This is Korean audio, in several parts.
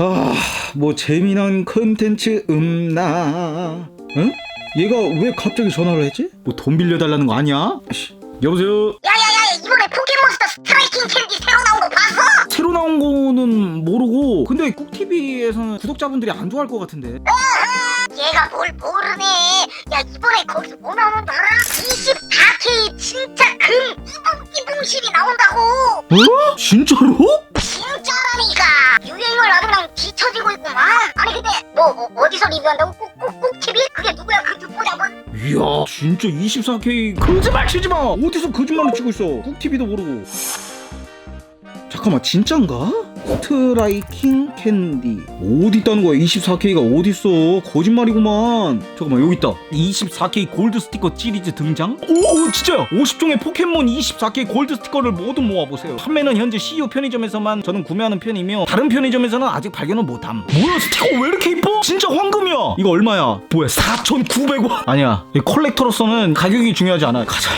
아, 뭐 재미난 컨텐츠 없나? 응? 얘가 왜 갑자기 전화를 했지? 뭐 돈 빌려달라는 거 아니야? 씨, 여보세요? 야야야 이번에 포켓몬스터 스트라이킹 캔디 새로 나온 거 봤어? 새로 나온 거는 모르고 근데 꾹TV에서는 구독자분들이 안 좋아할 것 같은데 얘가 뭘 모르네 야 이번에 거기서 뭐 나오는 줄 알아? 24K 진짜 금 이봉 이봉실이 나온다고 어? 진짜로? 어, 어디서 리뷰한다고? 꾹꾹꾹 TV? 그게 누구야 그 듣보잡은? 이야 진짜 24K 거짓말 치지 마 어디서 거짓말을 치고 있어 꾹TV도 모르고 잠깐만 진짠가? 스트라이킹 캔디. 어디 있다는 거야? 24K가 어디 있어? 거짓말이구만. 잠깐만 여기 있다. 24K 골드 스티커 시리즈 등장? 오 진짜요 50종의 포켓몬 24K 골드 스티커를 모두 모아보세요. 판매는 현재 CU 편의점에서만 저는 구매하는 편이며 다른 편의점에서는 아직 발견을 못함. 뭐야 스티커 왜 이렇게 이뻐? 진짜 황금이야! 이거 얼마야? 뭐야 4,900원? 아니야 이 컬렉터로서는 가격이 중요하지 않아 가자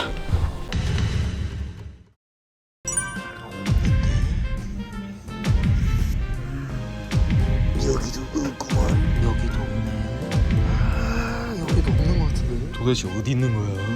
도대체 어디 있는 거야?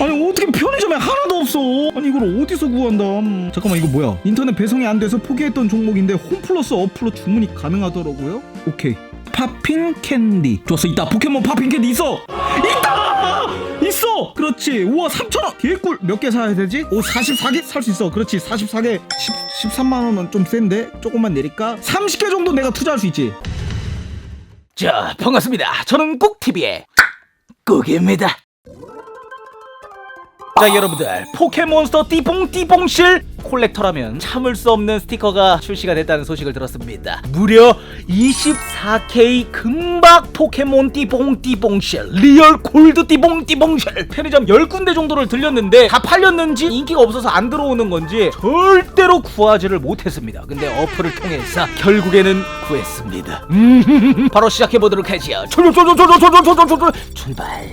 아니 어떻게 편의점에 하나도 없어? 아니 이걸 어디서 구한다 음, 잠깐만 이거 뭐야? 인터넷 배송이 안 돼서 포기했던 종목인데 홈플러스 어플로 주문이 가능하더라고요? 오케이. 팝핑 캔디. 좋았어 있다. 포켓몬 팝핑 캔디 있어! 있다 있어! 그렇지. 우와 3천원! 개꿀! 몇 개 사야 되지? 오 44개? 살 수 있어. 그렇지. 44개. 10, 13만원은 좀 센데 조금만 내릴까? 30개 정도 내가 투자할 수 있지. 자 반갑습니다. 저는 꾹TV의 꾹입니다. 자 여러분들. 포켓몬스터 띠뽕띠뽕실 콜렉터라면 참을 수 없는 스티커가 출시가 됐다는 소식을 들었습니다. 무려 24K 금박 포켓몬 띠뽕띠뽕실 리얼 골드 띠뽕띠뽕실 편의점 10군데 정도를 들렸는데 다 팔렸는지 인기가 없어서 안 들어오는 건지 절대로 구하지를 못했습니다. 근데 어플을 통해서 결국에는 구했습니다. 음, 바로 시작해보도록 하지요 출발.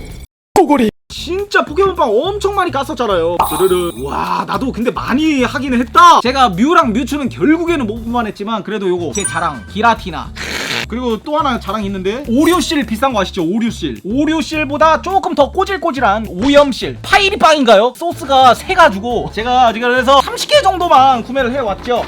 꼬꼬리 진짜 포켓몬빵 엄청 많이 깠었잖아요. 르르르 와 나도 근데 많이 하기는 했다. 제가 뮤랑 뮤츠는 결국에는 못 뽑아냈지만 그래도 요거 제 자랑 기라티나. 그리고 또 하나 자랑 있는데 오리오실 비싼 거 아시죠? 오리오실. 오리오실보다 조금 더 꼬질꼬질한 오염실. 파이리빵인가요? 소스가 세가지고 제가 지금 그래서 30개 정도만 구매를 해왔죠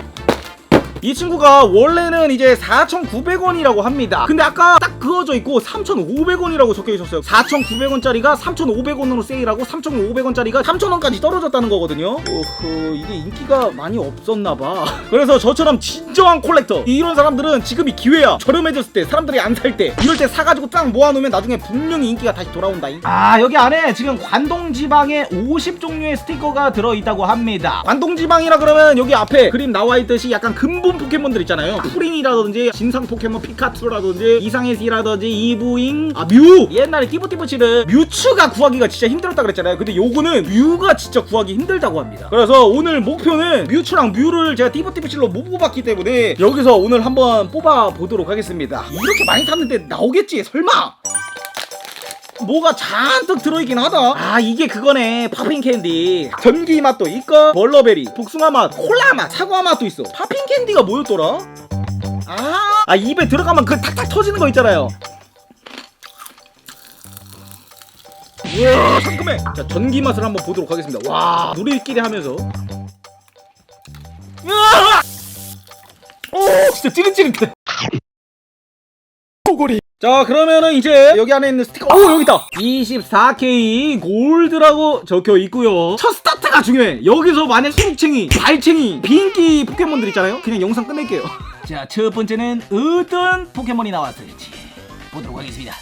이 친구가 원래는 이제 4,900원이라고 합니다. 근데 아까 딱 그어져 있고 3,500원이라고 적혀 있었어요. 4,900원짜리가 3,500원으로 세일하고 3,500원짜리가 3,000원까지 떨어졌다는 거거든요. 오호, 이게 인기가 많이 없었나 봐. 그래서 저처럼 진정한 콜렉터 이런 사람들은 지금이 기회야. 저렴해졌을 때 사람들이 안 살 때 이럴 때 사가지고 딱 모아놓으면 나중에 분명히 인기가 다시 돌아온다잉. 아 여기 안에 지금 관동 지방에 50 종류의 스티커가 들어있다고 합니다. 관동 지방이라 그러면 여기 앞에 그림 나와 있듯이 약간 근본 포켓몬들 있잖아요. 프링이라든지 진상 포켓몬 피카츄라든지 이상해시라든지 이브잉, 아 뮤. 옛날에 띠부띠부치는 뮤츠가 구하기가 진짜 힘들었다 그랬잖아요. 근데 요거는 뮤가 진짜 구하기 힘들다고 합니다. 그래서 오늘 목표는 뮤츠랑 뮤를 제가 띠부띠부치로 못 뽑았기 때문에 여기서 오늘 한번 뽑아 보도록 하겠습니다. 이렇게 많이 샀는데 나오겠지? 설마? 뭐가 잔뜩 들어있긴 하다. 아 이게 그거네. 팝핑 캔디. 전기 맛도 있고 멀러베리, 복숭아 맛, 콜라 맛, 사과 맛도 있어. 팝핑 캔디가 뭐였더라? 아, 아 입에 들어가면 그 탁탁 터지는 거 있잖아요. 우와 상큼해. 자 전기 맛을 한번 보도록 하겠습니다. 와 누리끼리 하면서. 으아! 오 진짜 찌릿찌릿해. 자 그러면은 이제 여기 안에 있는 스티커 오 여기 있다 24K 골드라고 적혀 있고요 첫 스타트가 중요해 여기서 만약 수북챙이 발챙이 비인기 포켓몬들 있잖아요 그냥 영상 끝낼게요 자 첫 번째는 어떤 포켓몬이 나왔을지 보도록 하겠습니다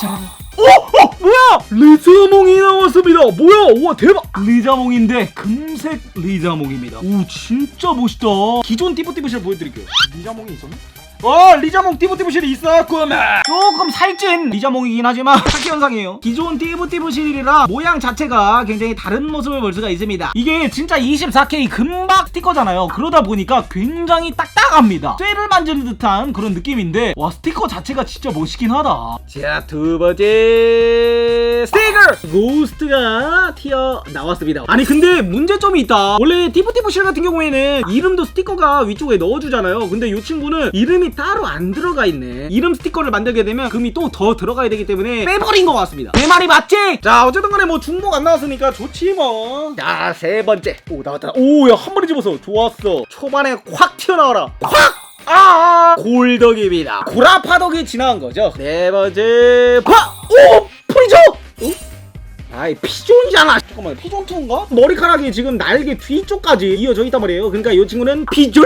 자 오! 어! 뭐야! 리자몽이 나왔습니다 뭐야! 우와 대박! 리자몽인데 금색 리자몽입니다 오 진짜 멋있다 기존 띠부띠부실 보여드릴게요 리자몽이 있었네? 어 리자몽 띠부띠부실이 있었구만 조금 살찐 리자몽이긴 하지만 착기 현상이에요. 기존 띠부띠부실이랑 모양 자체가 굉장히 다른 모습을 볼 수가 있습니다. 이게 진짜 24K 금박 스티커잖아요. 그러다 보니까 굉장히 딱딱합니다. 쇠를 만지는 듯한 그런 느낌인데 와 스티커 자체가 진짜 멋있긴 하다. 자 두 번째 스티커! 고스트가 튀어 나왔습니다. 아니 근데 문제점이 있다. 원래 띠부띠부실 같은 경우에는 이름도 스티커가 위쪽에 넣어주잖아요. 근데 이 친구는 이름이 따로 안 들어가 있네. 이름 스티커를 만들게 되면 금이 또 더 들어가야 되기 때문에 빼버린 것 같습니다. 내 말이 맞지? 자 어쨌든 간에 뭐 중복 안 나왔으니까 좋지 뭐 자 세 번째. 오 나왔다. 오 야 한 마리 집어서. 좋았어. 초반에 확 튀어나와라. 확 아, 골덕입니다. 고라파덕이 지나간 거죠. 네 번째, 파! 오! 프리죠! 어? 아이, 피존이잖아. 잠깐만, 피존 투인가? 머리카락이 지금 날개 뒤쪽까지 이어져 있단 말이에요. 그러니까 이 친구는 피존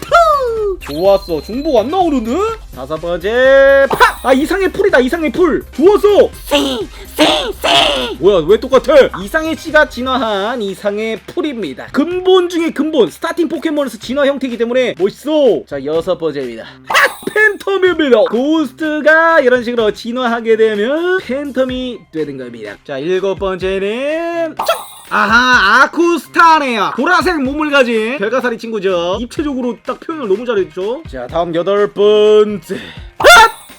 투! 좋았어. 중복 안 나오는데? 다섯 번째, 파! 아, 이상의 풀이다, 이상의 풀. 좋았어. 뭐야 왜 똑같아? 이상의 씨가 진화한 이상의 풀입니다. 근본 중에 근본 스타팅 포켓몬에서 진화 형태이기 때문에 멋있어. 자 여섯 번째입니다. 아, 팬텀입니다. 고스트가 이런 식으로 진화하게 되면 팬텀이 되는 겁니다. 자 일곱 번째는 쭉! 아하 아쿠스타네요. 보라색 몸을 가진 별가사리 친구죠. 입체적으로 딱 표현을 너무 잘했죠. 자 다음 여덟 번째. 아!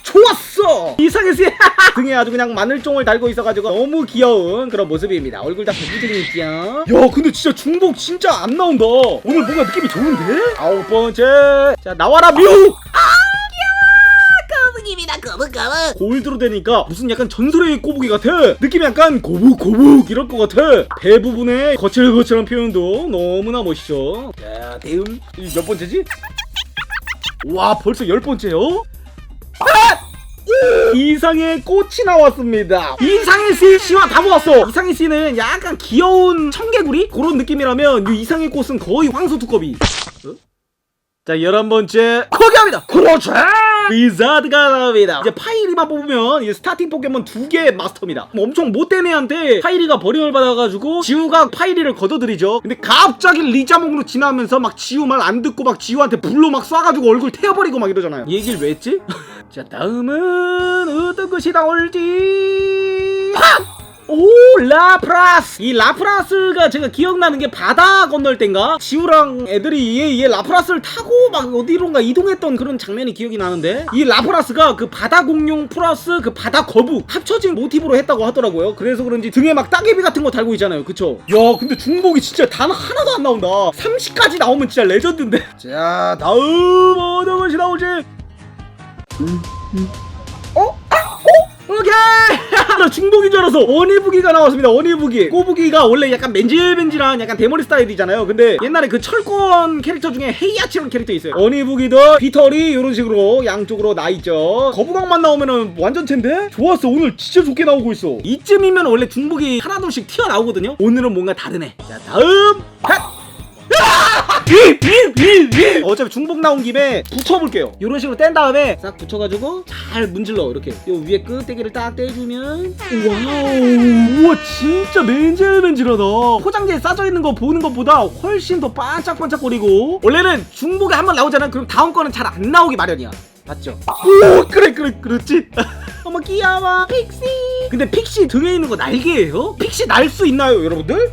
좋았어! 이상했어 등에 아주 그냥 마늘종을 달고 있어가지고 너무 귀여운 그런 모습입니다. 얼굴 다 무지개 있죠 야 근데 진짜 중복 진짜 안 나온다. 오늘 뭔가 느낌이 좋은데? 아홉 번째. 자 나와라 뮤 거북입니다 거북 거북 골드로 되니까 무슨 약간 전설의 꼬부기 같아 느낌이 약간 고북 고북 이럴 것 같아 배 부분에 거칠거칠한 표현도 너무나 멋있죠 자 다음 이 몇 번째지? 와 벌써 열 번째요? 이상의 꽃이 나왔습니다. 이상의 씨 씨와 다 모았어. 이상의 씨는 약간 귀여운 청개구리 그런 느낌이라면 이 이상의 꽃은 거의 황소 두꺼비. 어? 자 열한 번째 코기합니다. 그렇죠. 비자드가 나옵니다. 이제 파이리만 뽑으면 이 스타팅 포켓몬 두개 마스터입니다. 뭐 엄청 못된 애한테 파이리가 버림을 받아가지고 지우가 파이리를 걷어들이죠. 근데 갑자기 리자몽으로 지나면서 막 지우 말 안 듣고 막 지우한테 불로 막 쏴가지고 얼굴 태워버리고 막 이러잖아요. 이 얘기를 왜 했지? 자 다음은 어떤 것이 나올지 팍! 오 라프라스! 이 라프라스가 제가 기억나는 게 바다 건널 땐가? 지우랑 애들이 얘, 얘 라프라스를 타고 막 어디론가 이동했던 그런 장면이 기억이 나는데? 이 라프라스가 그 바다 공룡 플러스 그 바다 거북 합쳐진 모티브로 했다고 하더라고요. 그래서 그런지 등에 막 따개비 같은 거 달고 있잖아요. 그쵸? 야 근데 중복이 진짜 단 하나도 안 나온다. 30까지 나오면 진짜 레전드인데? 자 다음 어떤 것이 나올지. 어? 아, 어? 오케이! 나 중복인 줄 알았어. 원희부기가 나왔습니다. 원희부기. 꼬부기가 원래 약간 맨질맨질한 약간 대머리 스타일이잖아요. 근데 옛날에 그 철권 캐릭터 중에 헤이아치라는 캐릭터 있어요. 원희부기도 비털이 이런 식으로 양쪽으로 나 있죠. 거부강만 나오면은 완전 챈데? 좋았어. 오늘 진짜 좋게 나오고 있어. 이쯤이면 원래 중복이 하나둘씩 튀어나오거든요. 오늘은 뭔가 다르네. 자, 다음! 핫! 어차피 중복 나온 김에 붙여볼게요. 이런 식으로 뗀 다음에 싹 붙여가지고 잘 문질러 이렇게. 요 위에 끝대기를 딱 떼주면 와우, 우와 진짜 맨질맨질하다. 포장지에 싸져 있는 거 보는 것보다 훨씬 더 반짝반짝거리고. 원래는 중복에 한번 나오잖아. 그럼 다음 거는 잘 안 나오기 마련이야. 맞죠? 오 그래 그래 그렇지. 어머 귀여워 픽시. 근데 픽시 등에 있는 거 날개예요? 픽시 날 수 있나요, 여러분들?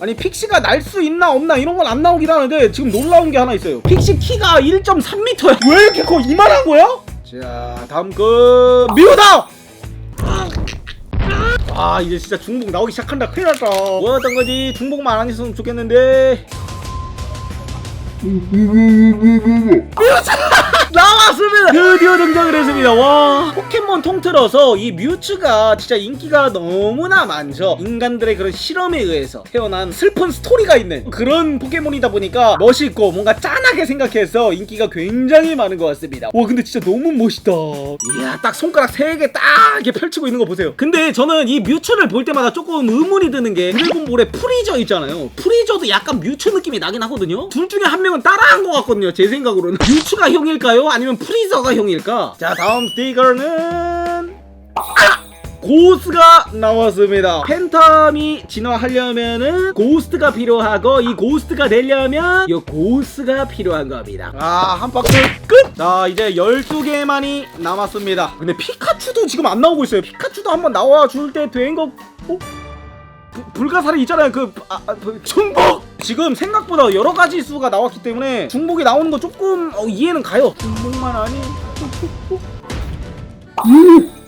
아니 픽시가 날 수 있나 없나 이런 건 안 나오긴 하는데 지금 놀라운 게 하나 있어요. 픽시 키가 1.3m야. 왜 이렇게 커? 이만한 거야? 자 다음 거. 미우다! 아 이제 진짜 중복 나오기 시작한다. 큰일 났다. 뭐였던 거지. 중복만 안 했으면 좋겠는데. 나왔습니다! 드디어 등장을 했습니다. 와. 포켓몬 통틀어서 이 뮤츠가 진짜 인기가 너무나 많죠. 인간들의 그런 실험에 의해서 태어난 슬픈 스토리가 있는 그런 포켓몬이다 보니까 멋있고 뭔가 짠하게 생각해서 인기가 굉장히 많은 것 같습니다. 와, 근데 진짜 너무 멋있다. 이야, 딱 손가락 세개딱 이렇게 펼치고 있는 거 보세요. 근데 저는 이 뮤츠를 볼 때마다 조금 의문이 드는 게 드래곤볼에 프리저 있잖아요. 프리저도 약간 뮤츠 느낌이 나긴 하거든요. 둘 중에 한 명은 따라한 것 같거든요. 제 생각으로는. 뮤츠가 형일까요? 아니면 프리저가 형 일까? 자, 다음 스티커는 아! 고스가 나왔습니다. 팬텀이 진화하려면은 고스트가 필요하고 이 고스트가 되려면 이 고스가 필요한 겁니다. 아, 한 박스 끝! 자, 이제 12개만이 남았습니다. 근데 피카츄도 지금 안 나오고 있어요. 피카츄도 한번 나와 줄 때 된 거. 어? 부- 불가사리 있잖아요. 그 아, 아, 그 중복. 지금 생각보다 여러 가지 수가 나왔기 때문에 중복이 나오는 거 조금 어, 이해는 가요. 중복만 아니.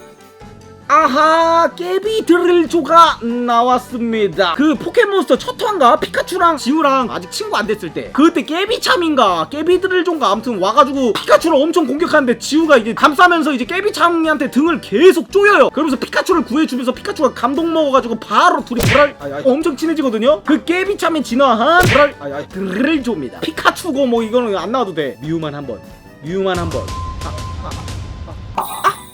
아하 깨비 드릴조가 나왔습니다. 그 포켓몬스터 첫 화인가? 피카츄랑 지우랑 아직 친구 안 됐을 때. 그때 깨비참인가? 깨비 드릴조인가? 아무튼 와가지고 피카츄를 엄청 공격하는데 지우가 이제 감싸면서 이제 깨비참이한테 등을 계속 쪼여요. 그러면서 피카츄를 구해주면서 피카츄가 감동 먹어가지고 바로 둘이 불알 아이, 엄청 친해지거든요? 그 깨비참에 진화한 불알 아이, 아이, 드릴조입니다. 피카츄고 뭐 이거는 안 나와도 돼. 뮤만 한번. 뮤만 한번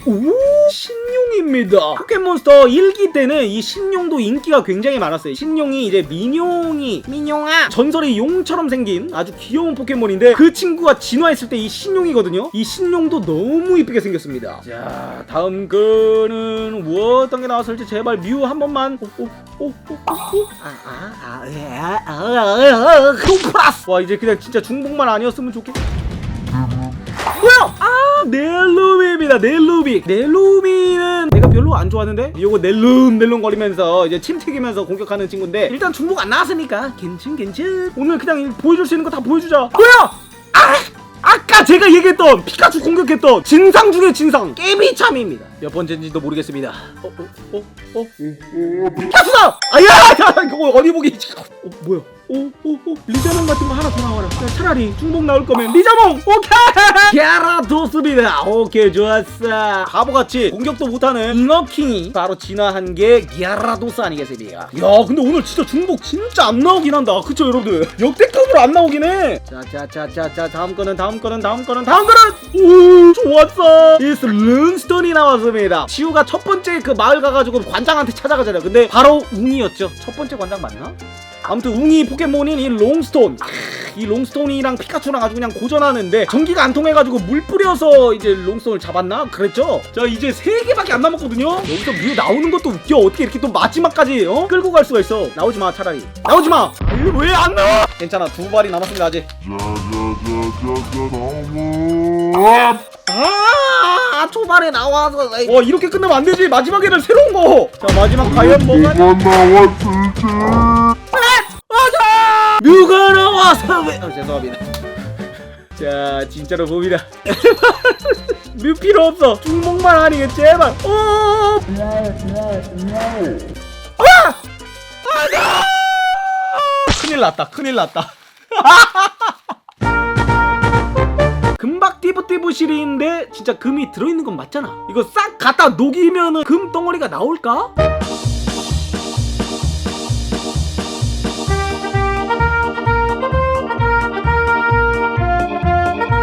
오 신용입니다. 포켓몬스터 1기 때는 이 신용도 인기가 굉장히 많았어요. 신용이 이제 민용이 민용아 전설의 용처럼 생긴 아주 귀여운 포켓몬인데 그 친구가 진화했을 때 이 신용이거든요. 이 신용도 너무 이쁘게 생겼습니다. 자 다음 거는 뭐 어떤 게 나왔을지 제발 뮤 한 번만. 오오오오아아아아 플러스! 와 이제 그냥 진짜 중복만 아니었으면 좋겠 뭐야? 아 넬루비입니다 넬루비 넬루비는 내가 별로 안 좋아하는데 요거 넬룸 넬룸 거리면서 이제 침 튀기면서 공격하는 친구인데 일단 중복 안 나왔으니까 괜찮 괜찮 오늘 그냥 보여줄 수 있는 거 다 보여주자 뭐야? 아! 아까 제가 얘기했던 피카츄 공격했던 진상 중의 진상 깨비참입니다 몇 번째인지도 모르겠습니다 어? 어? 어? 어? 피카츄다! 아야! 야, 그거 어디 보기 어, 뭐야? 오, 오, 오, 리자몽 같은 거 하나 더 나와라. 야, 차라리 중복 나올 거면 리자몽! 오케이! 갸라도스입니다. 오케이, 좋았어. 바보같이 공격도 못하는 잉어킹이 바로 진화한 게 갸라도스 아니겠습니까? 야, 근데 오늘 진짜 중복 진짜 안 나오긴 한다. 그쵸, 여러분들? 역대급으로 안 나오긴 해. 자, 자, 자, 자, 자, 다음 거는, 다음 거는, 다음 거는, 다음 거는! 오, 좋았어. 이스 룬스톤이 나왔습니다. 지우가 첫 번째 그 마을 가가지고 관장한테 찾아가잖아요. 근데 바로 웅이었죠. 첫 번째 관장 맞나? 아무튼 웅이 포켓몬인 이 롱스톤. 크, 이 롱스톤이랑 피카츄랑 아주 그냥 고전하는데 전기가 안 통해가지고 물 뿌려서 이제 롱스톤을 잡았나? 그랬죠? 자 이제 세 개밖에 안 남았거든요? 여기서 뮤 나오는 것도 웃겨. 어떻게 이렇게 또 마지막까지 어? 끌고 갈 수가 있어. 나오지 마 차라리. 나오지 마 왜 안 나와? 괜찮아. 두 발이 남았습니다 아직. 아 초반에 나와서. 와 이렇게 끝나면 안 되지. 마지막에는 새로운 거자 마지막 과연 뭐가 맞아! 누가 나와서 왜... 어, 죄송합니다. 자, 진짜로 봅니다. 뮤 필요 없어. 중복만 아니게 제발. 어! 아! 아가! 큰일 났다. 큰일 났다. 금박 띠부띠부실인데 진짜 금이 들어있는 건 맞잖아. 이거 싹 갖다 녹이면은 금 덩어리가 나올까?